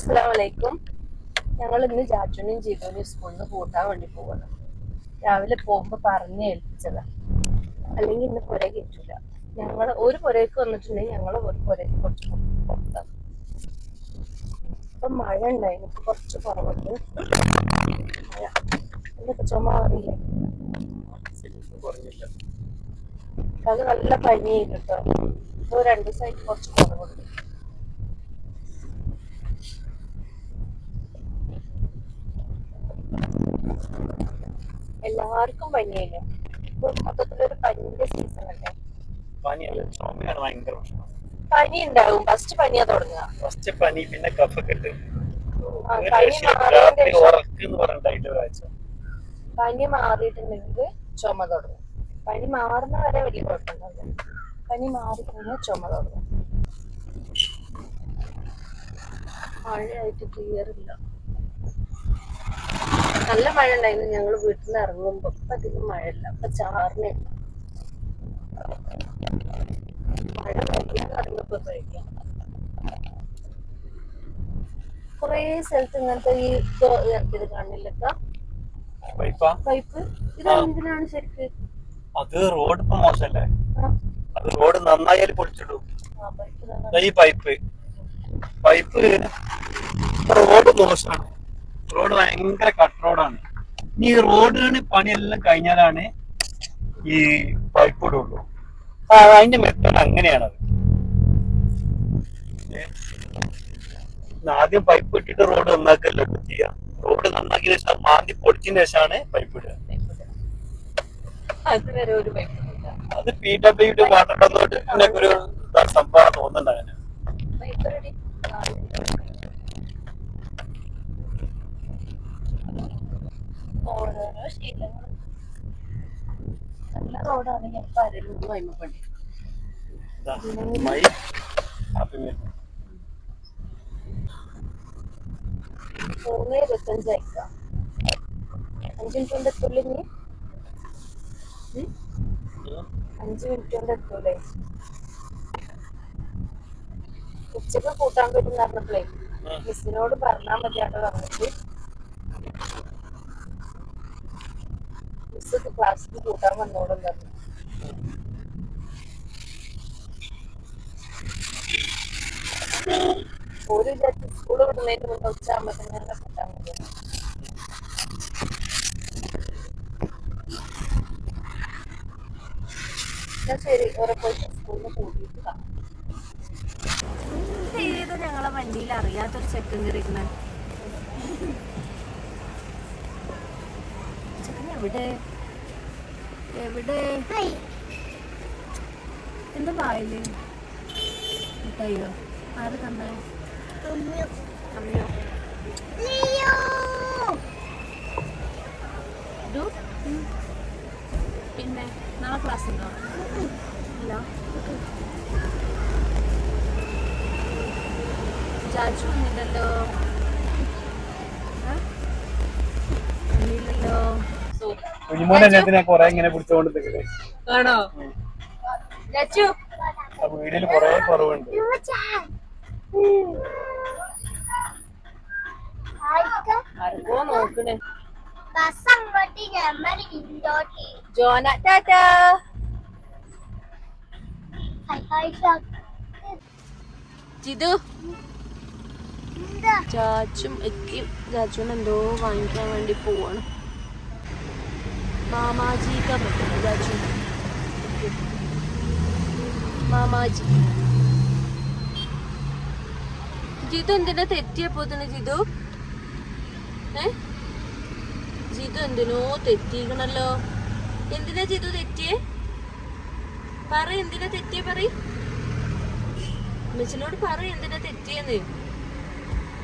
അസ്സലാമലൈക്കും. ഞങ്ങൾ ഇന്ന് ജാജുനും ജീവനും സ്കൂളിൽ നിന്ന് കൂട്ടാൻ വേണ്ടി പോവാണ്. രാവിലെ പോകുമ്പോ പറഞ്ഞ് ഏൽപ്പിച്ചതാ. അല്ലെങ്കിൽ ഇന്ന് പുര കിട്ടില്ല ഞങ്ങൾ ഒരു പുരയ്ക്ക് വന്നിട്ടുണ്ടെങ്കിൽ ഞങ്ങൾ ഒരു പുരയ്ക്ക് കുറച്ച് പുറത്താണ് ഇപ്പൊ മഴ ഉണ്ടായിരുന്നു. ഇപ്പൊ കുറച്ച് കുറവുണ്ട്. മഴ. എന്തൊക്കെ ചുമ അത് നല്ല പനിയായി കേട്ടോ. ഇപ്പൊ രണ്ടു ദിവസമായിട്ട് കുറച്ച് കുറവുണ്ട്. എല്ലാവർക്കും പനിയല്ലേ? ഇപ്പൊ മൊത്തത്തിലൊരു പനിന്റെ സീസൺ അല്ലേ? പനിയല്ല ചുമയാണ് ഭയങ്കര പ്രശ്നം. പനി ഉണ്ടാവും. ഫസ്റ്റ് പനിയാ തുടങ്ങുക. ഫസ്റ്റ് പനി പിന്നെ കഫക്കെട്ട് പനി മാറിയിട്ടുണ്ടെങ്കിൽ ചുമ തുടങ്ങും. പനി മാറുന്ന വരെ വലിയ കുഴപ്പമുണ്ടാവില്ല പനി മാറിക്കഴിഞ്ഞാൽ ചുമ തുടങ്ങും. മഴയായിട്ട് ക്ലിയർ ഇല്ല. നല്ല മഴ ഉണ്ടായിരുന്നു ഞങ്ങൾ വീട്ടിൽ നിന്ന് ഇറങ്ങുമ്പോ അപ്പൊ അധികം മഴയില്ല. ഇപ്പൊ ചാറിനെ മഴ കഴിക്കാം കൊറേ സ്ഥലത്ത് ഇങ്ങനത്തെ ഈ ഇറക്കിയത് കാണില്ലക്ക പൈപ്പാ? ഇത്. എന്തിനാണ് ശരിക്ക്? അത് റോഡ് ഇപ്പൊ മോശമല്ലേ ആ, അത് റോഡ് നന്നായാലും പൊളിച്ചിടും. ഈ പൈപ്പ്. പൈപ്പ് റോഡ് മോശമാണ് റോഡ് ഭയങ്കര കട്ട് റോഡാണ് ഈ റോഡിന് പണിയെല്ലാം കഴിഞ്ഞാലാണ് ഈ പൈപ്പ് ഇടുള്ളൂ അതിന്റെ മെത്തേഡ് അങ്ങനെയാണത് അത്. ആദ്യം പൈപ്പ് ഇട്ടിട്ട് റോഡ് നന്നാക്കല്ലോ ചെയ്യാം? റോഡ് നന്നാക്കിയ ശേഷം മാന്തി പൊടിച്ചതിന് ശേഷമാണ് പൈപ്പ് ഇടുക. അത് പി ഡബ്ല്യുടെ വാട്ടർ അതോറിറ്റിന്റെ ഒരു സംഭവം തോന്നുന്നുണ്ട് അങ്ങനെ പൈപ്പ് റെഡി ഓരോരോ ശീലങ്ങൾ നല്ല റോഡാണ് ഞാൻ പരലും വൈമപ്പണ്ടി ഇതാ, മൈ ഹാപ്പി മീൽ മൂന്ന് ഇരുപത്തഞ്ച് അഞ്ചു മിനിറ്റ് കൊണ്ട് നീ അഞ്ചു മിനിറ്റ് കൊണ്ട് എത്തൂലേ ഉച്ചയ്ക്ക് കൂട്ടാൻ പറ്റുന്ന പറഞ്ഞപ്പോഴേ മിസ്സിനോട് പറഞ്ഞാൽ മതിയാട്ടോ പറഞ്ഞിട്ട്. മിസ് ക്ലാസ്സിൽ കൂട്ടാൻ വന്നോളും പറഞ്ഞു. ഒരു വിചാരിച്ച് സ്കൂൾ വിടുന്നതിന് മുന്നേ ഉച്ച ആകുമ്പോഴത്തേനും തന്നെ കൂട്ടാൻ മതി ശരി ഉറപ്പായിട്ട് സ്കൂളിൽ കൂട്ടിയിട്ട് കാണാം. ഏത് ഞങ്ങളെ വണ്ടിയിൽ അറിയാത്തൊരു ചെക്കൻ കയറിയിരിക്കണേ ചെക്കൻ എവിടെ? എവിടെ? എന്താ വായിൽ മിഠായിയോ? ആര് ഇതു? പിന്നെ നാളെ ക്ലാസ് ഉണ്ടോ? ഇല്ല. ചാച്ചു വന്നില്ലല്ലോ. കൊറേ ഇങ്ങനെ പിടിച്ചോണ്ട് ആണോ? കൊറേ കുറവുണ്ട്. ജോന ടാറ്റാ. ജിതു. ചാച്ചും എത്തിയും ചാച്ചുവിന് എന്തോ വാങ്ങിക്കാൻ വേണ്ടി പോവാണ്. മാമാജി പറ്റുന്നു മാമാജി. ജിതു എന്തിനാ തെറ്റിയപ്പോ തന്നെ ജിതു? ഏ? ജിതു എന്തിനോ തെറ്റിക്കണല്ലോ എന്തിനാ ജിതു തെറ്റിയേ? പറ എന്തിനാ തെറ്റിയേ പറ അമ്മച്ചിനോട് പറ എന്തിനാ തെറ്റിയെന്ന്.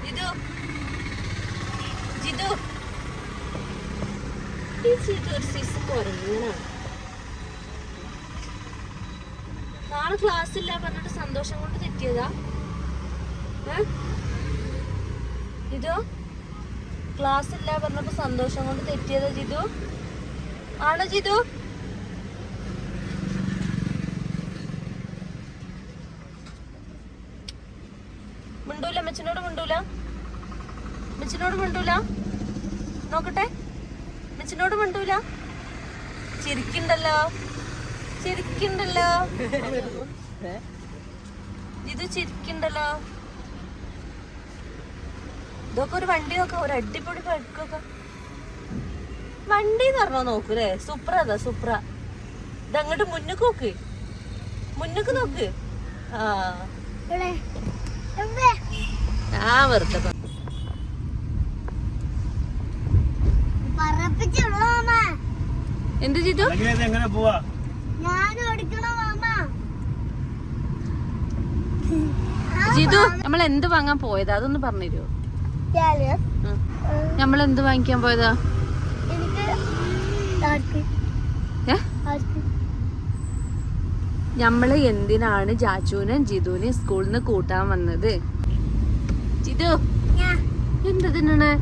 ജിതു. ജിതു. ജിതു ഒരു സൈസ് കുറങ്ങണ നാളെ ക്ലാസ് ഇല്ല പറഞ്ഞിട്ട് സന്തോഷം കൊണ്ട് തെറ്റിയതാ? ജിതു? ക്ലാസ് ഇല്ല പറഞ്ഞപ്പോ സന്തോഷം കൊണ്ട് തെറ്റിയതാ ജിതു. ആണോ ജിതു? മിണ്ടൂല മെച്ചിനോട് മിണ്ടൂല. മെച്ചിനോട് മിണ്ടൂല. നോക്കട്ടെ. മിച്ചിനോട് മണ്ടൂല. ചിരിക്കണ്ടല്ലോ. ചിരിക്കണ്ടല്ലോ. ഇത് ചിരിക്കണ്ടല്ലോ. ഇതൊക്കെ ഒരു വണ്ടി നോക്കാം ഒരു അടിപൊളി ബൈക്കൊക്കെ വണ്ടി എന്ന് പറഞ്ഞോ നോക്കൂലേ? സുപ്ര അതാ സുപ്ര ഇതങ്ങോട്ട് മുന്നക്ക് നോക്ക്. മുന്നക്ക് നോക്ക്. ആ. ആ വെറുതെ എന്ത് ചെയ്തു എങ്ങനെ പോവാ. ഞാൻ ഓടിക്കണോ മാമ ജിതു നമ്മൾ എന്ത് വാങ്ങാൻ പോയതാ? അതൊന്ന് പറഞ്ഞു നമ്മൾ എന്ത് വാങ്ങിക്കാൻ പോയതാ? നമ്മൾ എന്തിനാണ് ജാജുവിനും ജിതുവിനെ സ്കൂളിൽ നിന്ന് കൂട്ടാൻ വന്നത്? ജിതു എന്തതിനാണ് എന്ത് തിന്നണേ?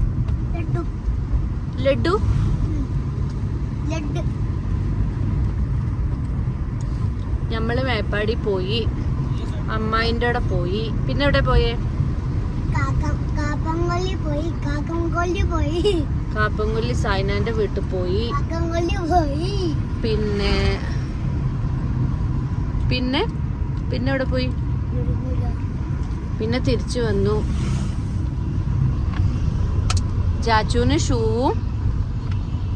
ലഡു? നമ്മൾ മേപ്പാടി പോയി. അമ്മായിന്റെ അവിടെ പോയി. പിന്നെ എവിടെ പോയേ? കാപ്പംകൊല്ലി പോയി. കാക്കംകൊല്ലി പോയി. സായ്നാന്റെ വീട്ടിൽ പോയി. പോയി. പിന്നെ പിന്നെ? പിന്നെ എവിടെ പോയി? പിന്നെ തിരിച്ചു വന്നു. ചാച്ചുവിന് ഷൂവും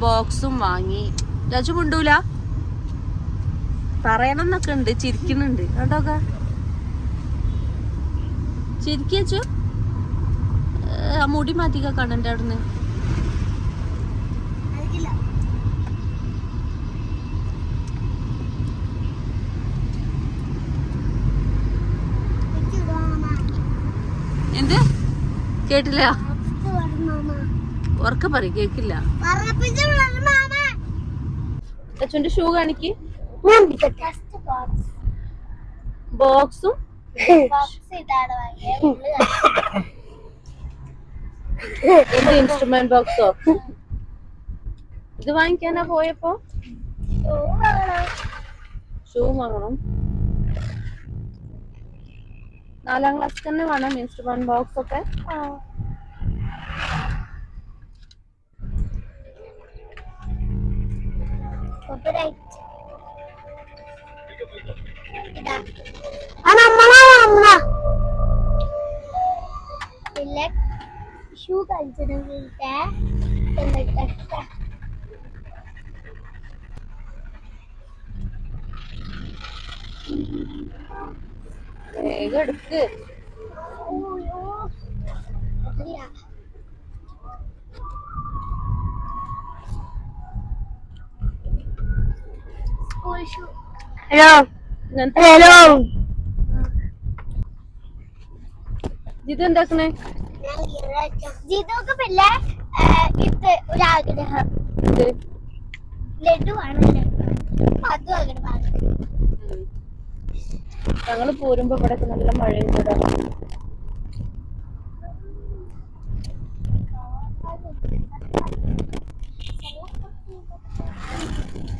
ബോക്സും വാങ്ങി. ചാച്ചു മുണ്ടൂല? പറയണം എന്നൊക്കെ ഉണ്ട് ചിരിക്കുന്നുണ്ട്. കേട്ടോക്ക ചിരിക്കു ആ മുടി മാറ്റിക്ക കണ്ണന്റെ അവിടുന്ന്. എന്ത്? കേട്ടില്ല. ഉറക്ക പറ കേക്കില്ല അച്ഛന്റെ ഷൂ കാണിക്ക്. ബോക്സ് എന്ത് ഇൻസ്ട്രുമെന്റ് ബോക്സോ ഇത് വാങ്ങിക്കാനാ പോയപ്പോ? ഷൂ വാങ്ങണം. നാലാം ക്ലാസ് തന്നെ വേണം ഇൻസ്ട്രുമെന്റ് ബോക്സ് ഒക്കെ. കോപ്പറൈറ്റ് ഇതാ ആ നമ്മളാ നമ്മളാ പിന്നെ ഷൂ കളിച്ചിട്ട് എന്നിട്ട് വേഗം എടുക്ക് ഓയോ അതില്ല ഹലോ. ഇത് എന്താക്കണേ ജിതൊക്കെ പിന്നെ ഇത് ഒരാഗ്രഹം ലഡു ആണ് അതും ആഗ്രഹം പോരുമ്പോ ഇവിടെ നല്ല മഴയും കൂടെ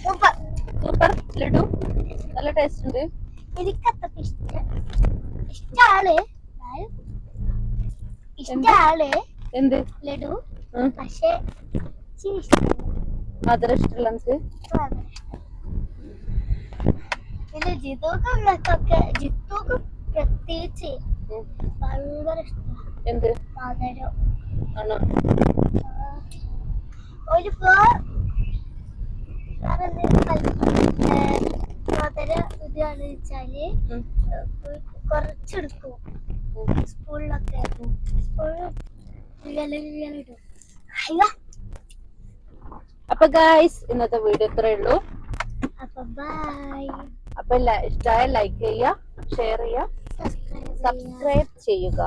സൂപ്പർ സൂപ്പർ ലഡു. നല്ല ടേസ്റ്റ് ഉണ്ട്. എനിക്കത്ര ഇഷ്ടം ഇഷ്ടാണ്. ഇഷ്ടാണ് എന്ത്? ലഡു. പക്ഷേ മധുരം ഇഷ്ടമല്ല എനിക്ക് പിന്നെ ഒക്കെ ജിത്തുക്കും പ്രത്യേകിച്ച്. ഭയങ്കര ഇഷ്ടമാണ് എന്ത്? മധുരം. ആണോ? ഒരു അയ്യോ അപ്പൊ ഗായ്സ് ഇന്നത്തെ വീഡിയോ ഇത്രേ ഉള്ളൂ. അപ്പൊ ബൈ അപ്പൊ ഇഷ്ടമായ ലൈക്ക് ചെയ്യുക ഷെയർ ചെയ്യുക സബ്സ്ക്രൈബ് ചെയ്യുക.